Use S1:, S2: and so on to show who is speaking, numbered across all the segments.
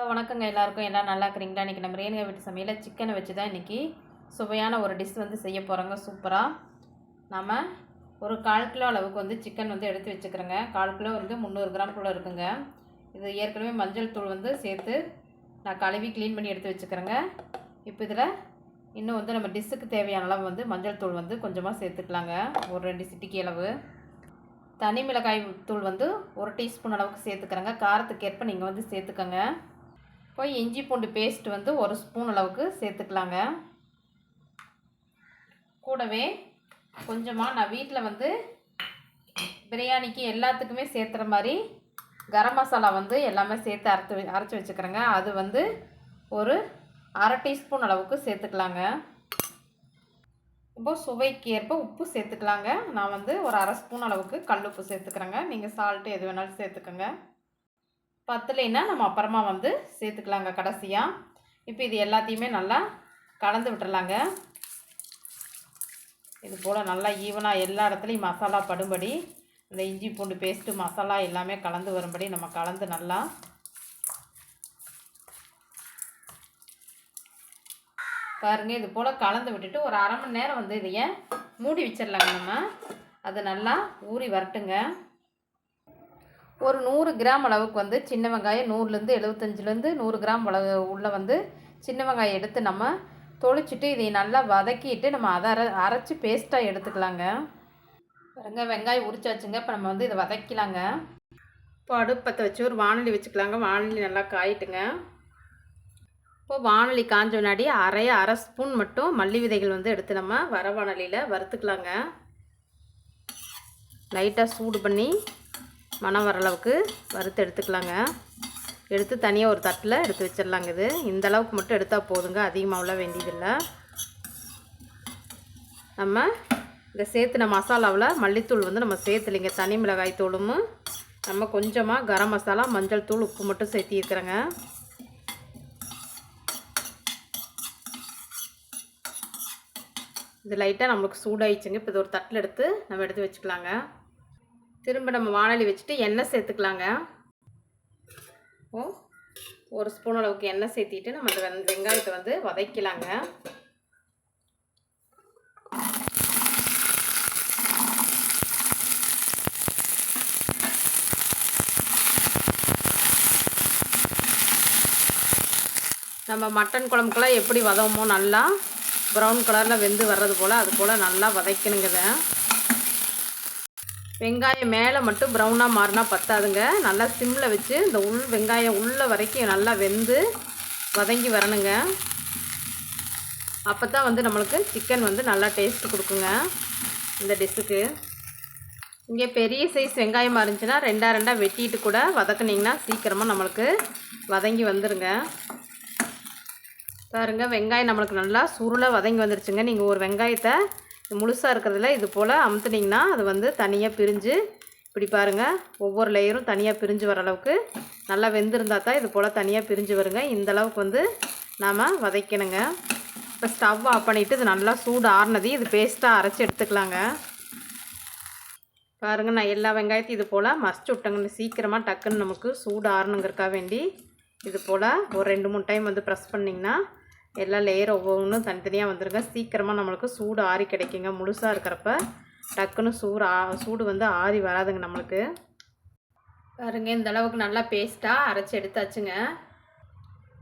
S1: Hello வணக்கங்க எல்லாருக்கும். எல்லாம் நல்லா இருக்கிறீங்களா? இன்றைக்கி நம்ம ரேணுகா வீட்டு சமையலில் சிக்கனை வச்சு தான் இன்றைக்கி சுவையான ஒரு டிஷ் வந்து செய்ய போகிறோங்க சூப்பராக நம்ம ஒரு கால் கிலோ அளவுக்கு வந்து சிக்கன் வந்து எடுத்து வச்சுக்கிறோங்க. கால் கிலோ வந்து முந்நூறு கிராம் கூட இருக்குங்க. இது ஏற்கனவே மஞ்சள் தூள் வந்து சேர்த்து நான் கழுவி க்ளீன் பண்ணி எடுத்து வச்சுக்கிறேங்க. இப்போ இதில் இன்னும் வந்து நம்ம டிஷ்ஷுக்கு தேவையான அளவு வந்து மஞ்சள் தூள் வந்து கொஞ்சமாக சேர்த்துக்கலாங்க. ஒரு ரெண்டு சிட்டிக்கு அளவு. தனி மிளகாய் தூள் வந்து ஒரு டீஸ்பூன் அளவுக்கு சேர்த்துக்கிறேங்க. காரத்துக்கு ஏற்ப நீங்கள் வந்து சேர்த்துக்கோங்க. இப்போ இஞ்சி பூண்டு பேஸ்ட் வந்து ஒரு ஸ்பூன் அளவுக்கு சேர்த்துக்கலாங்க. கூடவே கொஞ்சமாக நான் வீட்டில் வந்து பிரியாணிக்கு எல்லாத்துக்குமே சேர்த்துற மாதிரி கரம் மசாலா வந்து எல்லாமே சேர்த்து அரைத்து அரைச்சி வச்சுக்கிறேங்க. அது வந்து ஒரு அரை டீஸ்பூன் அளவுக்கு சேர்த்துக்கலாங்க. இப்போ சுவைக்கு ஏற்ப உப்பு சேர்த்துக்கலாங்க. நான் வந்து ஒரு அரை ஸ்பூன் அளவுக்கு கல் உப்பு சேர்த்துக்கிறேங்க. நீங்கள் சால்ட்டு எது வேணாலும் சேர்த்துக்கோங்க. பத்தலைன்னா நம்ம அப்புறமா வந்து சேர்த்துக்கலாங்க கடைசியாக இப்போ இது எல்லாத்தையுமே நல்லா கலந்து விட்டுறலாங்க. இது போல் நல்லா ஈவனாக எல்லா இடத்துலையும் மசாலா படும்படி இந்த இஞ்சி பூண்டு பேஸ்ட்டு மசாலா எல்லாமே கலந்து வரும்படி நம்ம கலந்து நல்லா பாருங்கள் இது போல் கலந்து விட்டுட்டு ஒரு அரை மணி நேரம் வந்து இதையை மூடி வச்சிடலாங்க நம்ம. அது நல்லா ஊறி வரட்டுங்க. ஒரு நூறு கிராம் அளவுக்கு வந்து சின்ன வெங்காயம் நூறுலேருந்து எழுபத்தஞ்சிலேருந்து நூறு கிராம் அளவு உள்ளே வந்து சின்ன வெங்காயம் எடுத்து நம்ம தொளிச்சிட்டு இதை நல்லா வதக்கிட்டு நம்ம அதை அரை அரைச்சி பேஸ்ட்டாக எடுத்துக்கலாங்க. பாருங்க வெங்காயம் உரிச்சாச்சுங்க. இப்போ நம்ம வந்து இதை வதக்கலாங்க. இப்போ அடுப்பத்தை வச்சு ஒரு வானொலி வச்சுக்கலாங்க. வானொலி நல்லா காயிட்டுங்க. இப்போ வானொலி காஞ்ச முன்னாடி அரை அரை ஸ்பூன் மட்டும் மல்லி விதைகள் வந்து எடுத்து நம்ம வர வானொலியில் வறுத்துக்கலாங்க. லைட்டாக சூடு பண்ணி மனம் வர அளவுக்கு வறுத்து எடுத்துக்கலாங்க. எடுத்து தனியாக ஒரு தட்டில் எடுத்து வச்சிடலாங்க இது. இந்த அளவுக்கு மட்டும் எடுத்தால் போதுங்க. அதிகமாகலாம் வேண்டியதில்லை. நம்ம இந்த சேர்த்துன மசாலாவில் மல்லித்தூள் வந்து நம்ம சேர்த்துலிங்க. தனி மிளகாய் தூளும். நம்ம கொஞ்சமாக கரம் மசாலா மஞ்சள் தூள் உப்பு மட்டும் சேர்த்திருக்கிறேங்க இது லைட்டாக நம்மளுக்கு சூடாயிடுச்சுங்க. இப்போ இது ஒரு தட்டில் எடுத்து நம்ம எடுத்து வச்சுக்கலாங்க. திரும்ப நம்ம வானொலி வச்சுட்டு எண்ணெய் சேர்த்துக்கலாங்க. ஓ ஒரு ஸ்பூன் அளவுக்கு எண்ணெய் சேர்த்திட்டு நம்ம அந்த வெங்காயத்தை வந்து வதக்கலாங்க. நம்ம மட்டன் குழம்புக்கெல்லாம் எப்படி வதவுமோ நல்லா ப்ரௌன் கலரில் வெந்து வர்றது போல் அது போல் நல்லா வதக்கணுங்க வெங்காயம் மேலே மட்டும் ப்ரௌனாக மாறினா பத்தாதுங்க. நல்லா சிம்மில் வச்சு இந்த உள் வெங்காயம் உள்ள வரைக்கும் நல்லா வெந்து வதங்கி வரணுங்க. அப்போ தான் வந்து நம்மளுக்கு சிக்கன் வந்து நல்லா டேஸ்ட் கொடுக்குங்க. இந்த டிஷ்ஷுக்கு இங்கே பெரிய சைஸ் வெங்காயமாக இருந்துச்சுன்னா ரெண்டாக ரெண்டாக வெட்டிட்டு கூட வதக்குனிங்கன்னா சீக்கிரமாக நம்மளுக்கு வதங்கி வந்துடுங்க பாருங்க வெங்காயம் நம்மளுக்கு நல்லா சுருளாக வதங்கி வந்துருச்சுங்க. நீங்கள் ஒரு வெங்காயத்தை முழுசாக இருக்கிறதுல இது போல் அமுத்துனிங்கன்னா அது வந்து தனியாக பிரிஞ்சு இப்படி பாருங்கள் ஒவ்வொரு லேயரும் தனியாக பிரிஞ்சு வர அளவுக்கு நல்லா வெந்திருந்தால் தான் இது போல் தனியாக பிரிஞ்சு வருங்க. இந்தளவுக்கு வந்து நாம் வதைக்கணுங்க. இப்போ ஸ்டவ் ஆஃப் பண்ணிவிட்டு இது நல்லா சூடு ஆறுனதையும் இது பேஸ்ட்டாக அரைச்சி எடுத்துக்கலாங்க. பாருங்கள் நான் எல்லா வெங்காயத்தையும் இது போல் மசிச்சு விட்டேங்க. சீக்கிரமாக டக்குன்னு நமக்கு சூடு ஆறணுங்கிறக்கா வேண்டி இது போல் ஒரு ரெண்டு மூணு டைம் வந்து ப்ரெஸ் பண்ணிங்கன்னா எல்லா லேயர் ஒவ்வொன்றும் தனித்தனியாக வந்துருங்க சீக்கிரமாக நம்மளுக்கு சூடு ஆறி கிடைக்குங்க. முழுசாக இருக்கிறப்ப டக்குன்னு சூடு ஆ சூடு வந்து ஆறி வராதுங்க நம்மளுக்கு. பாருங்க இந்த அளவுக்கு நல்லா பேஸ்ட்டாக அரைச்சி எடுத்தாச்சுங்க.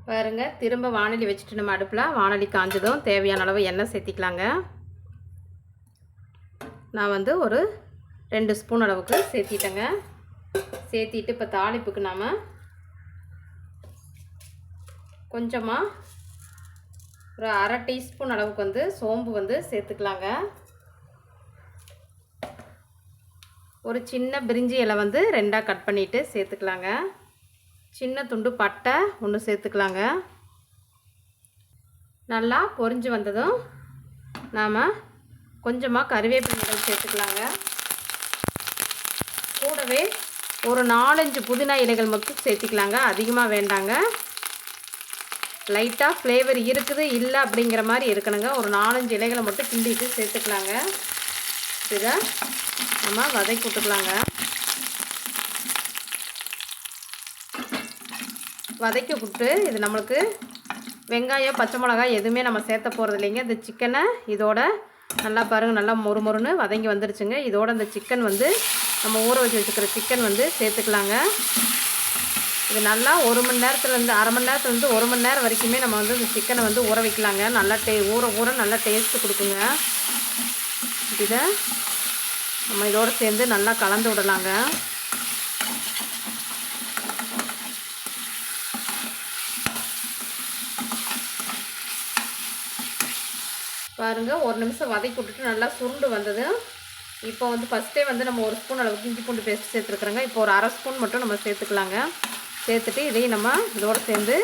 S1: பாருங்க திரும்ப வானொலி வச்சுட்டு நம்ம அடுப்பில் வானொலி காஞ்சதும் தேவையான அளவு எண்ணெய் சேர்த்திக்கலாங்க. நான் வந்து ஒரு ரெண்டு ஸ்பூன் அளவுக்கு சேர்த்திட்டேங்க. சேர்த்திட்டு இப்போ தாளிப்புக்கு நாம் கொஞ்சமாக ஒரு அரை டீஸ்பூன் அளவுக்கு வந்து சோம்பு வந்து சேர்த்துக்கலாங்க. ஒரு சின்ன பிரிஞ்சி இலை வந்து ரெண்டாக கட் பண்ணிவிட்டு சேர்த்துக்கலாங்க. சின்ன துண்டு பட்டை ஒன்று சேர்த்துக்கலாங்க. நல்லா பொரிஞ்சு வந்ததும் நாம் கொஞ்சமாக கருவேப்பிலை சேர்த்துக்கலாங்க. கூடவே ஒரு நாலஞ்சு புதினா இலைகள் மட்டும் சேர்த்துக்கலாங்க. அதிகமாக வேண்டாங்க. லைட்டாக ஃப்ளேவர் இருக்குது இல்லை அப்படிங்கிற மாதிரி இருக்கணுங்க. ஒரு நாலஞ்சு இலைகளை மட்டும் கிண்டிட்டு சேர்த்துக்கலாங்க. இதை நம்ம வதக்கி விட்டுக்கலாங்க. வதக்கி விட்டு இது நம்மளுக்கு வெங்காயம் பச்சை மிளகாய் எதுவுமே நம்ம சேர்த்த போகிறது இல்லைங்க. இந்த சிக்கனை இதோட நல்லா பாருங்கள் நல்லா மொறு மொறுன்னு வதங்கி வந்துருச்சுங்க. இதோட இந்த சிக்கன் வந்து நம்ம ஊற வச்சு வச்சுக்கிற சிக்கன் வந்து சேர்த்துக்கலாங்க. இது நல்லா ஒரு மணி நேரத்துலேருந்து அரை மணி நேரத்துலேருந்து ஒரு மணி நேரம் வரைக்குமே நம்ம வந்து இந்த சிக்கனை வந்து ஊற வைக்கலாங்க. நல்லா டே ஊற ஊற நல்லா டேஸ்ட்டு கொடுக்குங்க. இதை நம்ம இதோடு சேர்ந்து நல்லா கலந்து விடலாங்க. பாருங்கள் ஒரு நிமிஷம் வதக்கி விட்டுட்டு நல்லா சுருண்டு வந்தது. இப்போ வந்து ஃபஸ்ட்டே வந்து நம்ம ஒரு ஸ்பூன் அளவுக்கு இஞ்சி பூண்டு பேஸ்ட் சேர்த்துருக்குறோங்க. இப்போ ஒரு அரை ஸ்பூன் மட்டும் நம்ம சேர்த்துக்கலாங்க. சேர்த்துட்டு இதையும் நம்ம இதோடு சேர்ந்து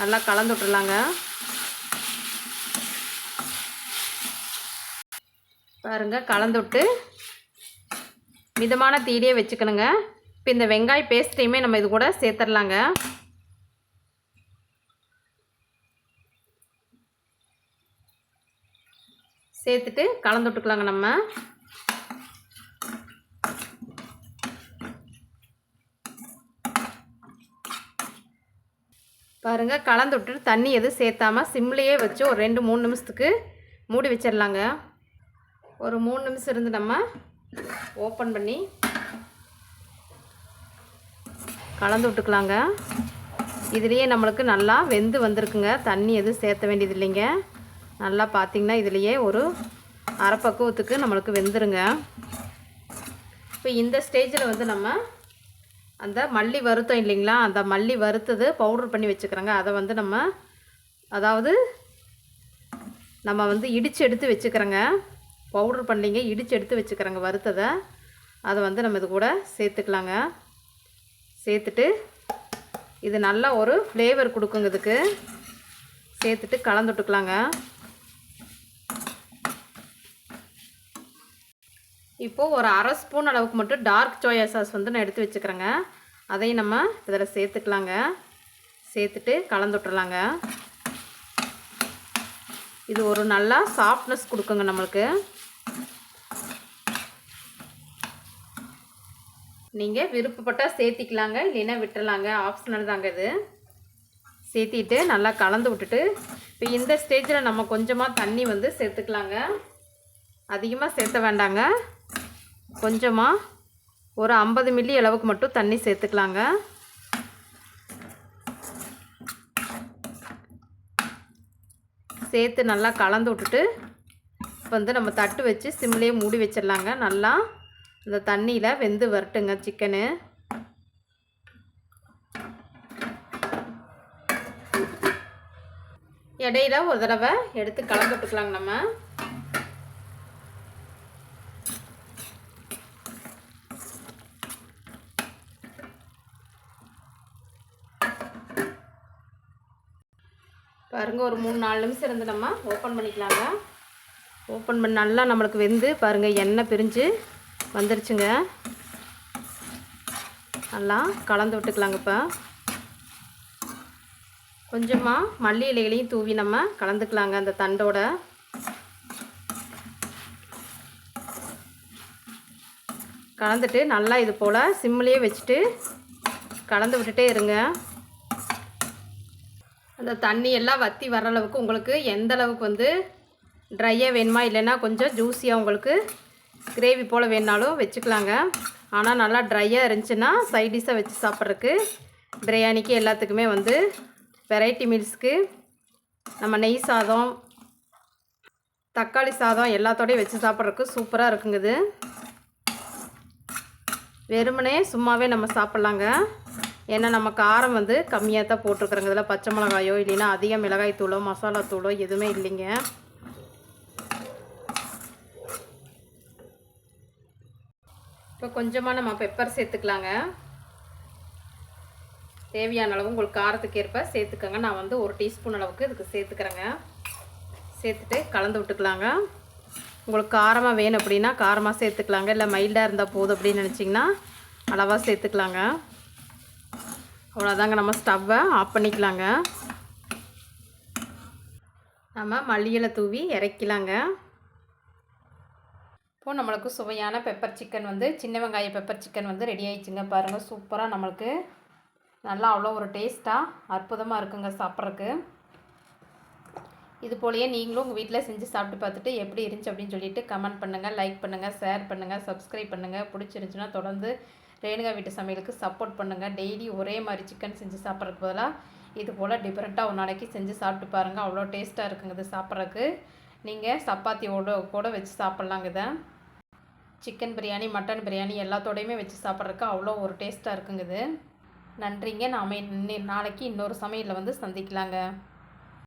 S1: நல்லா கலந்து விட்டுறலாங்க. பாருங்கள் கலந்து விட்டு மிதமான தீடியே வச்சுக்கணுங்க. இப்போ இந்த வெங்காய பேஸ்ட்டையுமே நம்ம இது கூட சேர்த்துடலாங்க சேர்த்துட்டு கலந்து விட்டுக்கலாங்க நம்ம. பாருங்கள் கலந்து விட்டுட்டு தண்ணி எதுவும் சேர்த்தாம சிம்லேயே வச்சு ஒரு ரெண்டு மூணு நிமிஷத்துக்கு மூடி வச்சிடலாங்க ஒரு மூணு நிமிஷம் இருந்து நம்ம ஓப்பன் பண்ணி கலந்து விட்டுக்கலாங்க. இதுலேயே நம்மளுக்கு நல்லா வெந்து வந்திருக்குங்க. தண்ணி எதுவும் சேர்த்த வேண்டியது இல்லைங்க. நல்லா பார்த்திங்கன்னா இதுலேயே ஒரு அரை பக்குவத்துக்கு நம்மளுக்கு வெந்துருங்க. இப்போ இந்த ஸ்டேஜில் வந்து நம்ம அந்த மல்லி வறுத்தோம் இல்லைங்களா? அந்த மல்லி வறுத்தது பவுடர் பண்ணி வச்சுக்கிறோங்க. அதை வந்து நம்ம அதாவது நம்ம வந்து இடித்து எடுத்து வச்சுக்கிறோங்க. பவுட்ரு பண்ணிங்க இடித்து எடுத்து வச்சுக்கிறோங்க வறுத்ததை. அதை வந்து நம்ம இது கூட சேர்த்துக்கலாங்க. சேர்த்துட்டு இது நல்லா ஒரு ஃப்ளேவர் கொடுக்குங்க இதுக்கு. சேர்த்துட்டு கலந்து இப்போது ஒரு அரை ஸ்பூன் அளவுக்கு மட்டும் டார்க் சோயா சாஸ் வந்து நான் எடுத்து வச்சுக்கிறேங்க. அதையும் நம்ம இதில் சேர்த்துக்கலாங்க. சேர்த்துட்டு கலந்து விட்டுறலாங்க. இது ஒரு நல்லா சாஃப்ட்னஸ் கொடுக்குங்க நம்மளுக்கு. நீங்கள் விருப்பப்பட்டால் சேர்த்திக்கலாங்க இல்லைன்னா விட்டுறலாங்க. ஆப்ஷனல் தாங்க இது. சேர்த்திட்டு நல்லா கலந்து விட்டுட்டு இப்போ இந்த ஸ்டேஜில் நம்ம கொஞ்சமாக தண்ணி வந்து சேர்த்துக்கலாங்க. அதிகமாக சேர்த்த வேண்டாங்க. கொஞ்சமாக ஒரு ஐம்பது மில்லி அளவுக்கு மட்டும் தண்ணி சேர்த்துக்கலாங்க. சேர்த்து நல்லா கலந்து விட்டுட்டு இப்போ வந்து நம்ம தட்டு வச்சு சிம்லேயே மூடி வச்சிடலாங்க. நல்லா இந்த தண்ணியில் வெந்து வரட்டுங்க சிக்கனு. இடையில ஒரு தடவை எடுத்து கலந்து விட்டுக்கலாங்க நம்ம. பாருங்கள் ஒரு மூணு நாலு நிமிஷம் இருந்து நம்ம ஓப்பன் பண்ணிக்கலாங்க. ஓப்பன் பண்ணி நல்லா நம்மளுக்கு வெந்து பாருங்கள் எண்ணெய் பிரிஞ்சு வந்துருச்சுங்க. நல்லா கலந்து விட்டுக்கலாங்க இப்போ. கொஞ்சமாக மல்லி இலைகளையும் தூவி நம்ம கலந்துக்கலாங்க அந்த தண்டோட. கலந்துட்டு நல்லா இது போல் சிம்லேயே வச்சுட்டு கலந்து விட்டுட்டே இருங்க. அந்த தண்ணி எல்லாம் வற்றி வர அளவுக்கு உங்களுக்கு எந்த அளவுக்கு வந்து ட்ரையாக வேணுமா இல்லைன்னா கொஞ்சம் ஜூஸியாக உங்களுக்கு கிரேவி போல் வேணாலும் வச்சுக்கலாங்க. ஆனால் நல்லா ட்ரையாக இருந்துச்சுன்னா சைடிஷாக வச்சு சாப்பிட்றதுக்கு பிரியாணிக்கு எல்லாத்துக்குமே வந்து வெரைட்டி மீல்ஸ்க்கு நம்ம நெய் சாதம் தக்காளி சாதம் எல்லாத்தோடையும் வச்சு சாப்பிட்றதுக்கு சூப்பராக இருக்குங்குது வெறுமனே சும்மாவே நம்ம சாப்பிட்லாங்க. ஏன்னா நம்ம காரம் வந்து கம்மியாக தான் போட்டிருக்குறோங்க இதில் பச்சை மிளகாயோ இல்லைன்னா அதிக மிளகாய் தூளோ மசாலா தூளோ எதுவுமே இல்லைங்க. இப்போ கொஞ்சமாக நம்ம பெப்பர் சேர்த்துக்கலாங்க. தேவையான அளவு உங்களுக்கு காரத்துக்கு ஏற்ப சேர்த்துக்கோங்க. நான் வந்து ஒரு டீஸ்பூன் அளவுக்கு இதுக்கு சேர்த்துக்கிறேங்க. சேர்த்துட்டு கலந்து விட்டுக்கலாங்க. உங்களுக்கு காரமாக வேணும் அப்படின்னா காரமாக சேர்த்துக்கலாங்க. இல்லை மைல்டாக இருந்தால் போதும் அப்படின்னு நினச்சிங்கன்னா அளவாக சேர்த்துக்கலாங்க. அவ்வளோதாங்க நம்ம ஸ்டவ்வை ஆஃப் பண்ணிக்கலாங்க. நம்ம மல்லிகளை தூவி இறக்கலாங்க. இப்போது நம்மளுக்கு சுவையான பெப்பர் சிக்கன் வந்து சின்ன வெங்காய பெப்பர் சிக்கன் வந்து ரெடி ஆயிடுச்சுங்க பாருங்கள் சூப்பராக நம்மளுக்கு. நல்லா அவ்வளோ ஒரு டேஸ்ட்டாக அற்புதமாக இருக்குங்க சாப்பிட்றதுக்கு. இது போலயே நீங்களும் உங்கள் வீட்டில் செஞ்சு சாப்பிட்டு பார்த்துட்டு எப்படி இருந்துச்சு அப்படின்னு சொல்லிட்டு கமெண்ட் பண்ணுங்கள் லைக் பண்ணுங்கள் ஷேர் பண்ணுங்கள் சப்ஸ்கிரைப் பண்ணுங்கள் பிடிச்சிருந்துச்சுன்னா தொடர்ந்து ரேணுகா வீட்டு சமையலுக்கு சப்போர்ட் பண்ணுங்கள் டெய்லி ஒரே மாதிரி சிக்கன் செஞ்சு சாப்பிட்றதுக்கு பதிலாக இது போல் டிஃப்ரெண்ட்டாக ஒரு நாளைக்கு செஞ்சு சாப்பிட்டு பாருங்கள் அவ்வளோ டேஸ்ட்டாக இருக்குங்க இது சாப்பிட்றதுக்கு. நீங்கள் சப்பாத்தியோட கூட வச்சு சாப்பிட்லாங்க இதை. சிக்கன் பிரியாணி மட்டன் பிரியாணி எல்லாத்தோடையுமே வச்சு சாப்பிட்றதுக்கு அவ்வளோ ஒரு டேஸ்ட்டாக இருக்குங்க இது. நன்றிங்க. நாம் நாளைக்கு இன்னொரு சமையலில் வந்து சந்திக்கலாங்க.